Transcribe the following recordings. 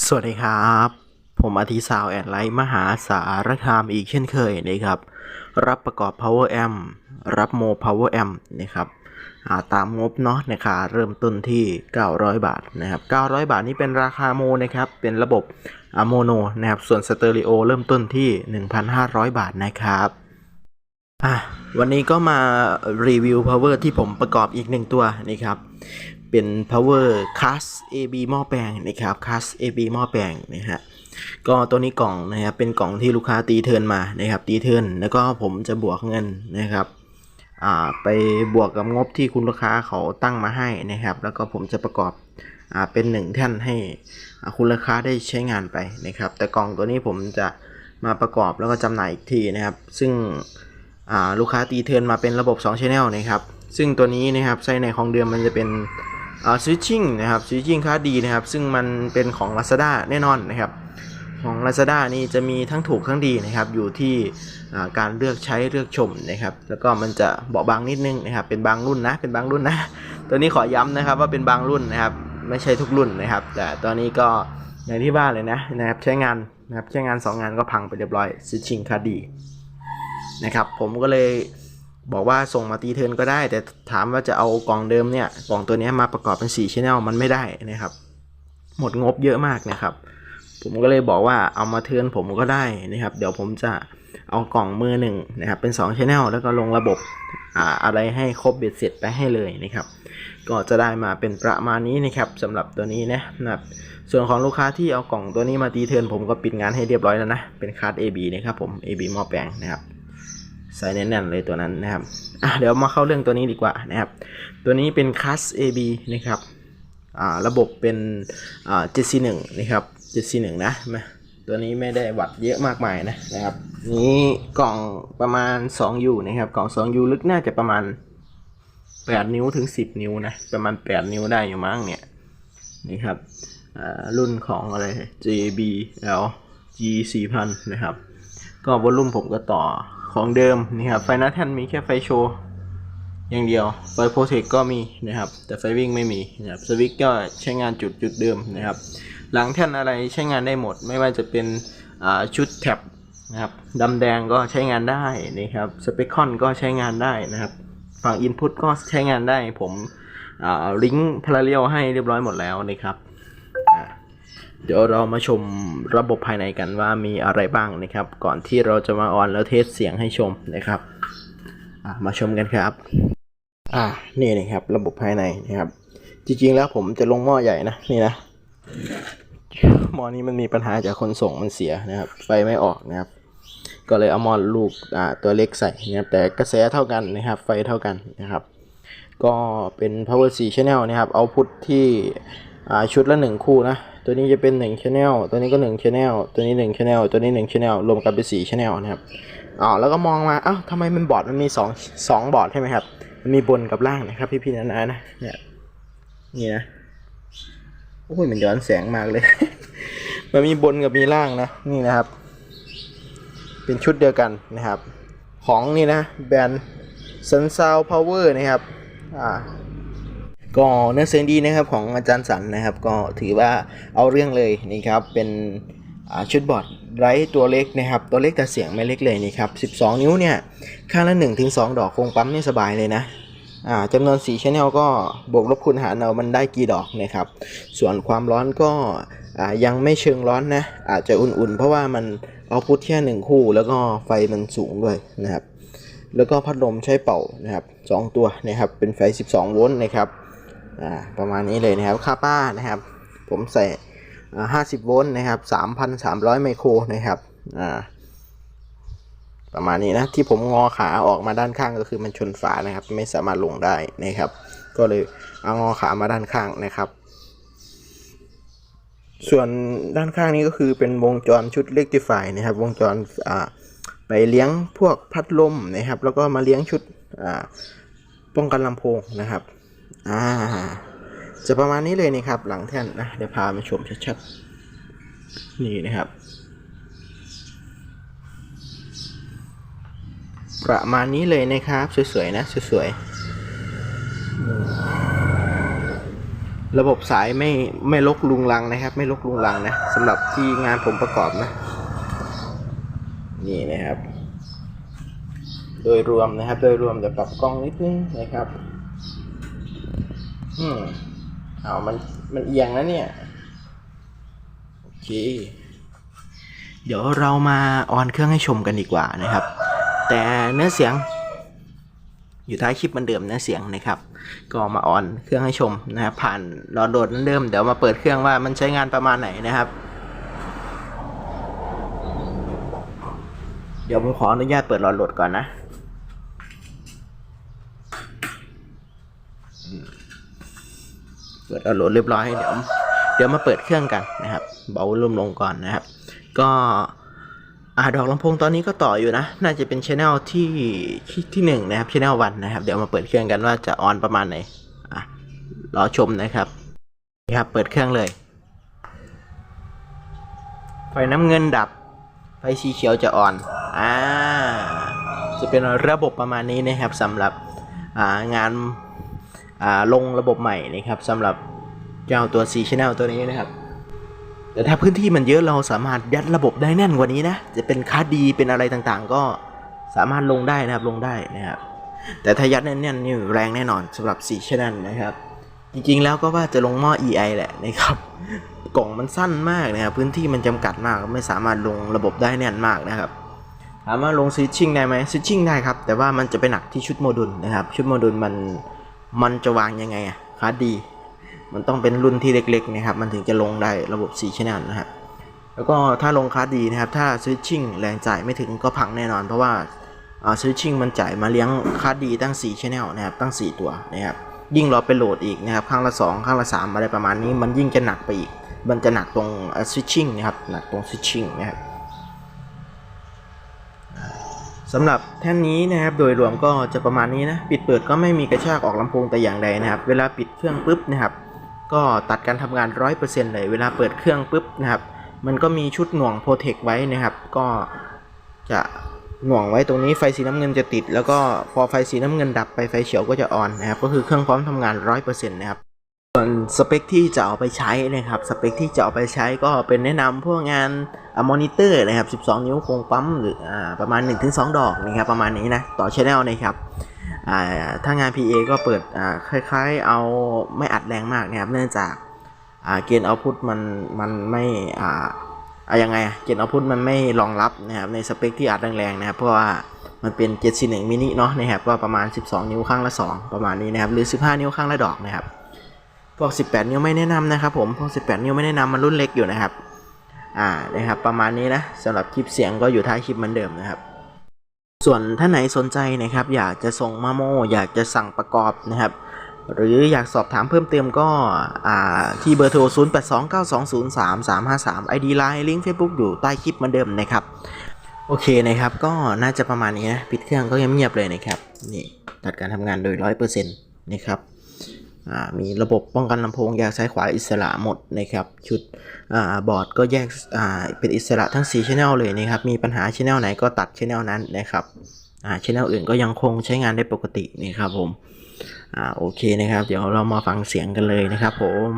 สวัสดีครับ ผมอาทิสาวแอดไลท์มหาสารคามอีกเช่นเคยนะครับ รับประกอบ power amp รับโม power amp นะครับาตามงบเนาะนะคะเริ่มต้นที่ 900 บาทนะครับ 900 บาทนี้เป็นราคาโมนะครับ เป็นระบบอะโมโนนะครับ ส่วนสเตอริโอเริ่มต้นที่ 1,500 บาทนะครับอะวันนี้ก็มารีวิว power ที่ผมประกอบอีกหนึ่งตัวนะครับ เป็น power cast AB หม้อแปลงนะครับ cast AB หม้อแปลงนะฮะก็ตัวนี้กล่องนะครับเป็นกล่องที่ลูกค้าตีเทิร์นมานะครับตีเทิร์นแล้วก็ผมจะบวกเงินนะครับอ่าไปบวกกับงบที่คุณลูกค้าเขาตั้งมาให้นะครับ แล้วก็ผมจะประกอบอ่าเป็นหนึ่งแท่นให้คุณลูกค้าได้ใช้งานไปนะครับ แต่กล่องตัวนี้ผมจะมาประกอบแล้วก็จำหน่ายอีกทีนะครับ ซึ่งลูกค้าตีเทิร์นมาเป็นระบบ2 Channel นะครับ ซึ่งตัวนี้นะครับไส้ในของเดิมมันจะเป็น อ่า switching นะครับ switching ค่าดีนะครับ ซึ่งมันเป็นของ Lazada แน่นอนนะครับ ของ Lazada นี่จะมีทั้งถูกทั้งดีนะครับ อยู่ที่การเลือกใช้เลือกชมนะครับ แล้วก็มันจะเบาบางนิดนึงนะครับ เป็นบางรุ่นนะ เป็นบางรุ่นนะ ตัวนี้ขอย้ำนะครับว่าเป็นบางรุ่นนะครับ ไม่ใช่ทุกรุ่นนะครับ แต่ตอนนี้ก็อย่างที่บ้านเลยนะนะครับ ใช้งานนะครับ ใช้งาน 2 งานก็พังไปเรียบร้อย switching ค่าดีนะครับ ผมก็เลย บอกว่าส่งมาตีเทินก็ได้ แต่ถามว่าจะเอากล่องเดิมเนี่ยกล่องตัวนี้มาประกอบเป็น4 Channel มันไม่ได้นะครับ หมดงบเยอะมากนะครับ ผมก็เลยบอกว่าเอามาเทินผมก็ได้นะครับ เดี๋ยวผมจะเอากล่องมือหนึ่งนะครับเป็น2 Channel แล้วก็ลงระบบอ่าอะไรให้ครบเบ็ดเสร็จไปให้เลยนะครับ ก็จะได้มาเป็นประมาณนี้นะครับสำหรับตัวนี้นะนะครับส่วนของลูกค้าที่เอากล่องตัวนี้มาตีเทินผมก็ปิดงานให้เรียบร้อยแล้วนะเป็นคาร์ด AB นะครับผม AB หม้อแปลงนะครับ ใส่แน่นๆเลยตัวนั้นนะครับอะเดี๋ยวมาเข้าเรื่องตัวนี้ดีกว่านะครับ ตัวนี้เป็นคัส AB นะครับอ่าระบบเป็นอ่า741นะครับ741นะมาตัวนี้ไม่ได้วัดเยอะมากมายนะนะครับ นี้กล่องประมาณ 2U นะครับ กล่อง 2U ลึกน่าจะประมาณ 8 นิ้วถึง 10 นิ้วนะประมาณ 8 นิ้วได้อยู่มั้งเนี่ยนี่ครับรุ่นของอะไร JBL G 4000 นะครับ ก็วอลลุ่มผมก็ต่อ ของเดิมนี่ครับไฟน้าแท่นมีแค่ไฟโชว์อย่างเดียว ไฟโปรเทคก็มีนะครับ แต่ไฟวิ่งไม่มีนะครับสวิตช์ก็ใช้งานจุดจุดเดิมนะครับ หลังแท่นอะไรใช้งานได้หมด ไม่ว่าจะเป็นชุดแท็บนะครับดำแดงก็ใช้งานได้นะครับสเปคคอนก็ใช้งานได้นะครับฝั่งอินพุตก็ใช้งานได้ผมลิงก์พาราเรลให้เรียบร้อยหมดแล้วนะครับ เดี๋ยวเรามาชมระบบภายในกันว่ามีอะไรบ้างนะครับ ก่อนที่เราจะมาออนแล้วเทสเสียงให้ชมนะครับมาชมกันครับ อ่านี่นะครับระบบภายในนะครับ จริงๆแล้วผมจะลงหม้อใหญ่นะนี่นะหม้อนี้มันมีปัญหาจากคนส่งมันเสียนะครับ ไฟไม่ออกนะครับ ก็เลยเอาหม้อลูกอ่าตัวเล็กใส่นะครับ แต่กระแสเท่ากันนะครับ ไฟเท่ากันนะครับ ก็เป็น power 4 channel นะครับเอาพุทที่อ่าชุดละ 1 คู่นะ ตัวนี้จะเป็น1 channel ตัวนี้ก็1 channel ตัวนี้1 channel ตัวนี้1 channel รวมกันเป็น4 channel นะครับอ๋อแล้วก็มองมาเอ้าทำไมมันบอร์ดมันมี2 2บอร์ดใช่ไหมครับมันมีบนกับล่างนะครับ พี่ๆนะนะนะเนี่ยนี่นะโอ้ยมันย้อนแสงมากเลย มันมีบนกับมีล่างนะนี่นะครับ เป็นชุดเดียวกันนะครับ ของนี่นะแบรนด์ Sun Sound Power นะครับอ่า ก็เนื้อเสียงดีนะครับของอาจารย์สันนะครับ ก็ถือว่าเอาเรื่องเลยนี่ครับเป็นชุดบอร์ดไร้ตัวเล็กนะครับ ตัวเล็กแต่เสียงไม่เล็กเลยนี่ครับ 12 นิ้วเนี่ยข้างละ1ถึง2ดอกคงปั๊มนี่สบายเลยนะจำนวน4 channel ก็บวกลบคูณหารเอามันได้กี่ดอกนะครับ ส่วนความร้อนก็ยังไม่เชิงร้อนนะ อาจจะอุ่นๆ เพราะว่ามันเอาพุทแค่หนึ่งคู่ แล้วก็ไฟมันสูงด้วยนะครับ แล้วก็พัดลมใช้เป่านะครับสองตัวนะครับ เป็นไฟ 12 โวลต์นะครับ ประมาณนี้เลยนะครับค่าป้านะครับ ผมใส่50 โวลต์นะครับ 3,300 ไมโครนะครับประมาณนี้นะที่ผมงอขาออกมาด้านข้างก็คือมันชนฝานะครับ ไม่สามารถลงได้นะครับ ก็เลยเอางอขามาด้านข้างนะครับ ส่วนด้านข้างนี้ก็คือเป็นวงจรชุด rectify นะครับ วงจรไปเลี้ยงพวกพัดลมนะครับ แล้วก็มาเลี้ยงชุดป้องกันลำโพงนะครับ อ่า จะประมาณนี้เลยนะครับ หลังแท่นนะ เดี๋ยวพามาชมชัดๆ นี่นะครับ ประมาณนี้เลยนะครับ สวยๆ นะ สวยๆ ระบบสายไม่ไม่ลกลุงลังนะครับ ไม่ลกลุงลังนะสำหรับที่งานผมประกอบนะ นี่นะครับ โดยรวมนะครับ โดยรวมเดี๋ยวปรับกล้องนิดนึงนะครับ อืมเอามันมันเอียงนะเนี่ย โอเค เดี๋ยวเรามาออนเครื่องให้ชมกันดีกว่านะครับ แต่เนื้อเสียง อยู่ท้ายคลิปมันเดิมเนื้อเสียงนะครับ ก็มาออนเครื่องให้ชมนะครับผ่านรอโดดนั้นเดิมเดี๋ยวมาเปิดเครื่องว่ามันใช้งานประมาณไหนนะครับ เดี๋ยวผมขออนุญาตเปิดรอโหลดก่อนนะอืม เปิดรอโหลดเรียบร้อยเดี๋ยวเดี๋ยวมาเปิดเครื่องกันนะครับ เบาลมลงก่อนนะครับ ก็อ่าดอกลำโพงตอนนี้ก็ต่ออยู่นะ น่าจะเป็นช anel ที่ที่ที่หนึ่งนะครับช anel วันนะครับ เดี๋ยวมาเปิดเครื่องกันว่าจะออนประมาณไหนอะรอชมนะครับนี่ครับ เปิดเครื่องเลย ไฟน้ำเงินดับ ไฟสีเขียวจะออน อ่า จะเป็นระบบประมาณนี้นะครับสำหรับอ่างาน ลงระบบใหม่นะครับสำหรับเจ้าตัว C Channel ตัวนี้นะครับ แต่ถ้าพื้นที่มันเยอะเราสามารถยัดระบบได้แน่นกว่านี้นะ จะเป็นคาดดีเป็นอะไรต่างๆ ก็สามารถลงได้นะครับลงได้นะครับ แต่ถ้ายัดแน่นๆนี่แรงแน่นอนสำหรับ C Channel นะครับ จริงๆแล้วก็ว่าจะลงหม้อ EI แหละนะครับ กล่องมันสั้นมากนะครับพื้นที่มันจำกัดมากไม่สามารถลงระบบได้แน่นมากนะครับถามว่าลงสวิตชิ่งได้ไหมสวิตชิ่งได้ครับ แต่ว่ามันจะไปหนักที่ชุดโมดูลนะครับ ชุดโมดูลมัน มันจะวางยังไงอะคาร์ดดี มันต้องเป็นรุ่นที่เล็กๆนะครับ มันถึงจะลงได้ระบบ4 channel นะครับ แล้วก็ถ้าลงคาร์ดดีนะครับ ถ้าสวิตชิ่งแรงจ่ายไม่ถึงก็พังแน่นอน เพราะว่าสวิตชิ่งมันจ่ายมาเลี้ยงคาร์ดดีตั้ง4 channel นะครับ ตั้ง 4 ตัวนะครับ ยิ่งเราไปโหลดอีกนะครับ ข้างละ 2 ข้างละ 3 อะไรประมาณนี้ มันยิ่งจะหนักไปอีก มันจะหนักตรงสวิตชิ่งนะครับ หนักตรงสวิตชิ่งนะครับ สำหรับแท่นนี้นะครับโดยรวมก็จะประมาณนี้นะปิดเปิดก็ไม่มีกระชากออกลำโพงแต่อย่างใดนะครับ เวลาปิดเครื่องปุ๊บนะครับก็ตัดการทำงาน 100%เลยเวลาเปิดเครื่องปุ๊บนะครับมันก็มีชุดหน่วงโปรเทคไว้นะครับ ก็จะหน่วงไว้ตรงนี้ไฟสีน้ำเงินจะติด แล้วก็พอไฟสีน้ำเงินดับไปไฟเขียวก็จะออนนะครับก็คือเครื่องพร้อมทำงาน 100%นะครับส่วนสเปคที่จะเอาไปใช้นะครับสเปคที่จะเอาไปใช้ก็เป็นแนะนำพวกงาน มอนิเตอร์นะครับ 12 นิ้วโครงปั๊มหรืออประมาณ 1-2 ดอกนะครับประมาณนี้นะต่อชแนลนะครับถ้างาน PA ก็เปิดคล้ายๆ เอาไม่อัดแรงมากนะครับ เนื่องจากเกณฑ์เอาพุทมันมันไม่อ่าอะยังไงเกณฑ์เอาพุทมันไม่รองรับนะครับในสเปคที่อัดแรงๆนะครับ เพราะว่ามันเป็น741มินิเนาะนะครับก็ประมาณ 12 นิ้วข้างละ 2 ประมาณนี้นะครับหรือ 15 นิ้วข้างละดอกนะครับพวก 18 นิ้วไม่แนะนำนะครับผมพวก 18 นิ้วไม่แนะนำมันรุ่นเล็กอยู่นะครับ อ่านะครับประมาณนี้นะสำหรับคลิปเสียงก็อยู่ท้ายคลิปเหมือนเดิมนะครับ ส่วนท่านไหนสนใจนะครับ อยากจะส่งมาโมอยากจะสั่งประกอบนะครับ หรืออยากสอบถามเพิ่มเติมก็อ่าที่เบอร์โทร 0829203353 ID Line ลิงก์ Facebook อยู่ใต้คลิปเหมือนเดิมนะครับ โอเคนะครับก็น่าจะประมาณนี้นะปิดเครื่องก็เงียบๆเลยนะครับนี่ตัดการทำงานโดย 100%นะครับ มีระบบป้องกันลำโพงแยกซ้ายขวาอิสระหมดนะครับ ชุดอบอร์ดก็แยกเป็นอิสระทั้ง 4 channel เลยนะครับ มีปัญหา channel ไหนก็ตัด channel นั้นนะครับช่องอื่นก็ยังคงใช้งานได้ปกตินี่ครับผม อ่าโอเคนะครับ เดี๋ยวเรามาฟังเสียงกันเลยนะครับผม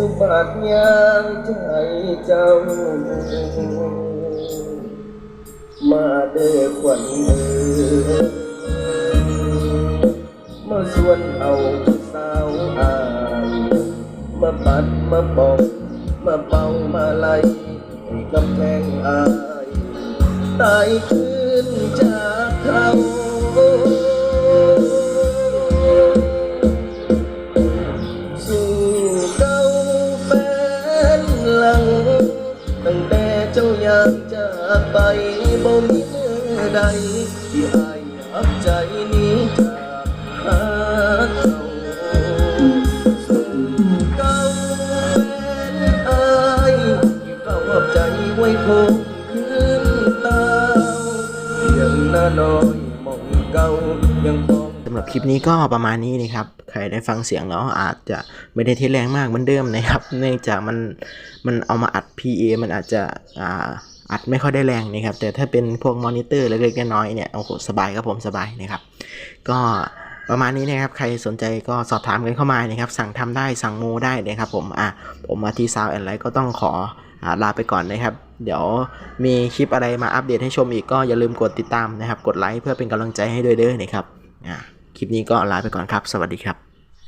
างใจเจ้า มาเด้อขวัญเอ๋ยมาส่วนเอาสาวอายมาปัดมาปองมาเป่ามาไล่ให้กำแพงอายตายขึ้นจ ไปบ่มีมือใด ที่อายอับใจนี้จากหาเขาสู่เก่าแฟนอายที่เฝ้าอับใจไว้คงคืนตาเพียงหน้าน้อยมองเก่ายังคงสำหรับคลิปนี้ก็ประมาณนี้นะครับ ใครได้ฟังเสียงเนาะอาจจะไม่ได้เทแรงมากเหมือนเดิมนะครับ เนื่องจากมันมันเอามาอัด PA มันอาจจะอ่า อัดไม่ค่อยได้แรงนะครับ แต่ถ้าเป็นพวกมอนิเตอร์เล็กๆน้อยๆเนี่ยโอ้โหสบายครับผมสบายนะครับ ก็ประมาณนี้นะครับ ใครสนใจก็สอบถามกันเข้ามานะครับ สั่งทำได้สั่งโมได้นะครับผมอะผมมาที่ซาวแอนไลท์ก็ต้องขออลาไปก่อนนะครับ เดี๋ยวมีคลิปอะไรมาอัปเดตให้ชมอีกก็อย่าลืมกดติดตามนะครับ กดไลค์เพื่อเป็นกำลังใจให้ด้วยเด้อนะครับอะคลิปนี้ก็ลาไปก่อนครับ สวัสดีครับ